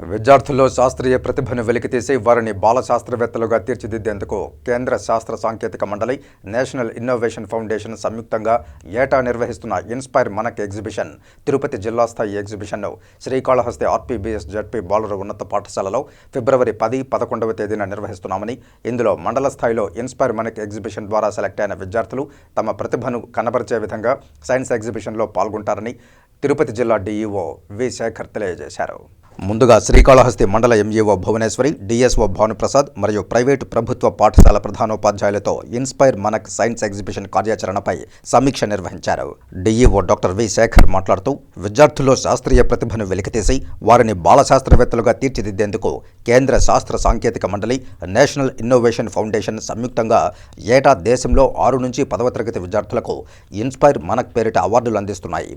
విద్యార్థుల్లో శాస్త్రీయ ప్రతిభను వెలికితీసి వారిని బాల శాస్త్రవేత్తలుగా తీర్చిదిద్దేందుకు కేంద్ర శాస్త్ర సాంకేతిక మండలి నేషనల్ ఇన్నోవేషన్ ఫౌండేషన్ సంయుక్తంగా ఏటా నిర్వహిస్తున్న ఇన్స్పైర్ మనక్ ఎగ్జిబిషన్ తిరుపతి జిల్లా స్థాయి ఎగ్జిబిషన్ను శ్రీకాళహస్తి ఆర్పీబీఎస్ జడ్పీ బాలుర ఉన్నత పాఠశాలలో ఫిబ్రవరి పది పదకొండవ తేదీన నిర్వహిస్తున్నామని ఇందులో మండల స్థాయిలో ఇన్స్పైర్ మనక్ ఎగ్జిబిషన్ ద్వారా సెలెక్ట్ అయిన విద్యార్థులు తమ ప్రతిభను కనబరిచే విధంగా సైన్స్ ఎగ్జిబిషన్లో పాల్గొంటారని తిరుపతి జిల్లా డీఈఓ వి శేఖర్ తెలియజేశారు. ముందుగా శ్రీకాళహస్తి మండల ఎంఈఓ భువనేశ్వరి డిఎస్ఓ భానుప్రసాద్ మరియు ప్రైవేటు ప్రభుత్వ పాఠశాల ప్రధానోపాధ్యాయులతో ఇన్స్పైర్ మనక్ సైన్స్ ఎగ్జిబిషన్ కార్యాచరణపై సమీక్ష నిర్వహించారు. డిఈఓ డాక్టర్ వి శేఖర్ మాట్లాడుతూ విద్యార్థుల్లో శాస్త్రీయ ప్రతిభను వెలికితీసి వారిని బాల శాస్త్రవేత్తలుగా తీర్చిదిద్దేందుకు కేంద్ర శాస్త్ర సాంకేతిక మండలి నేషనల్ ఇన్నోవేషన్ ఫౌండేషన్ సంయుక్తంగా ఏటా దేశంలో ఆరు నుంచి పదవ తరగతి విద్యార్థులకు ఇన్స్పైర్ మనక్ పేరిట అవార్డులు అందిస్తున్నాయి.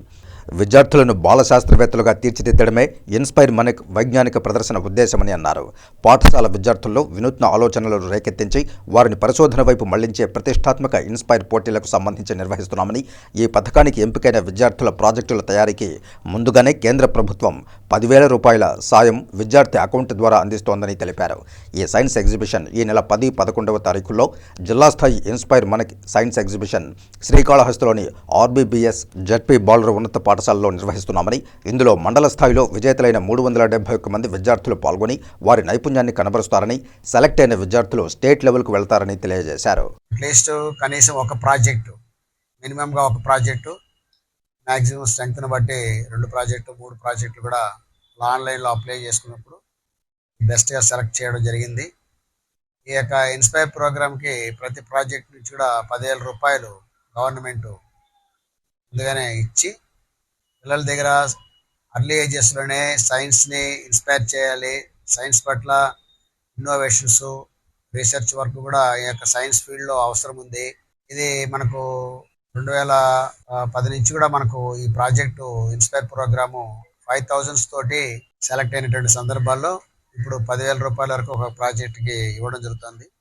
విద్యార్థులను బాల శాస్త్రవేత్తలుగా తీర్చిదిద్దడమే ఇన్స్పైర్ మనక్ వైజ్ఞానిక ప్రదర్శన ఉద్దేశమని అన్నారు. పాఠశాల విద్యార్థుల్లో వినూత్న ఆలోచనలను రేకెత్తించి వారిని పరిశోధన వైపు మళ్ళించే ప్రతిష్టాత్మక ఇన్స్పైర్ పోటీలకు సంబంధించి నిర్వహిస్తున్నామని ఈ పథకానికి ఎంపికైన విద్యార్థుల ప్రాజెక్టుల తయారీకి ముందుగానే కేంద్ర ప్రభుత్వం పదివేల రూపాయల సాయం విద్యార్థి అకౌంట్ ద్వారా అందిస్తోందని తెలిపారు. ఈ సైన్స్ ఎగ్జిబిషన్ ఈ నెల పది పదకొండవ తారీఖుల్లో జిల్లా స్థాయి ఇన్స్పైర్ మనకి సైన్స్ ఎగ్జిబిషన్ శ్రీకాళహస్తిలోని ఆర్బీబీఎస్ జడ్పీ బాలర్ ఉన్నత పాఠశాలలో నిర్వహిస్తున్నామని ఇందులో మండల స్థాయిలో విజేతలైన మూడు వందల డెబ్బై ఒక్క మంది విద్యార్థులు పాల్గొని వారి నైపుణ్యాన్ని కనబరుస్తారని సెలెక్ట్ అయిన విద్యార్థులు స్టేట్ లెవెల్కు వెళ్తారని తెలియజేశారు. అట్లీస్ట్ కనీసం ఒక ప్రాజెక్టు మినిమంగా ఒక ప్రాజెక్టు మ్యాక్సిమం స్ట్రెంగ్త్ని బట్టి రెండు ప్రాజెక్టు మూడు ప్రాజెక్టులు కూడా ఆన్లైన్లో అప్లై చేసుకున్నప్పుడు బెస్ట్గా సెలెక్ట్ చేయడం జరిగింది. ఈ యొక్క ఇన్స్పైర్ ప్రోగ్రామ్కి ప్రతి ప్రాజెక్ట్ నుంచి కూడా పదివేల రూపాయలు గవర్నమెంట్ ముందుగానే ఇచ్చి పిల్లల దగ్గర అర్లీ ఏజెస్లోనే సైన్స్ని ఇన్స్పైర్ చేయాలి. సైన్స్ పట్ల ఇన్నోవేషన్స్ రీసెర్చ్ వర్క్ కూడా ఈ యొక్క సైన్స్ ఫీల్డ్లో అవసరం ఉంది. ఇది మనకు రెండు వేల పది నుంచి కూడా మనకు ఈ project inspire programme five thousands తోటి సెలెక్ట్ అయినటువంటి సందర్భాల్లో ఇప్పుడు పదివేల రూపాయల వరకు ఒక ప్రాజెక్ట్కి ఇవ్వడం జరుగుతుంది.